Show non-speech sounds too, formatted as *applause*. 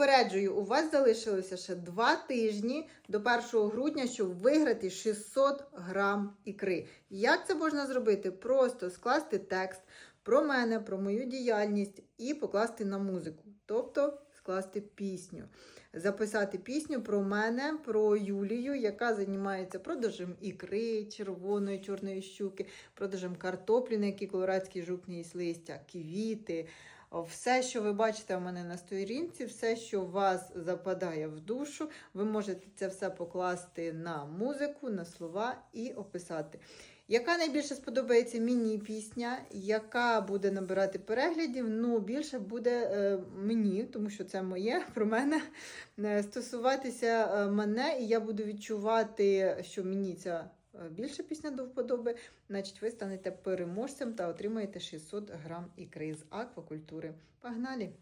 Попереджую, у вас залишилося ще два тижні до 1 грудня, щоб виграти 600 грам ікри. Як це можна зробити? Просто скласти текст про мене, про мою діяльність і покласти на музику. Тобто скласти пісню. Записати пісню про мене, про Юлію, яка займається продажем ікри, червоної, чорної щуки, продажем картоплі, на якій колорадський жук не їсть листя, квіти. Все, що ви бачите у мене на сторінці, все, що вас западає в душу, ви можете це все покласти на музику, на слова і описати. Яка найбільше сподобається мені пісня, яка буде набирати переглядів? Ну, більше буде е, мені, тому що це моє *laughs* про мене е, стосуватися е, мене, і я буду відчувати, що мені ця більше пісня до вподоби, значить, ви станете переможцем та отримаєте 600 грам ікри з аквакультури. Погнали!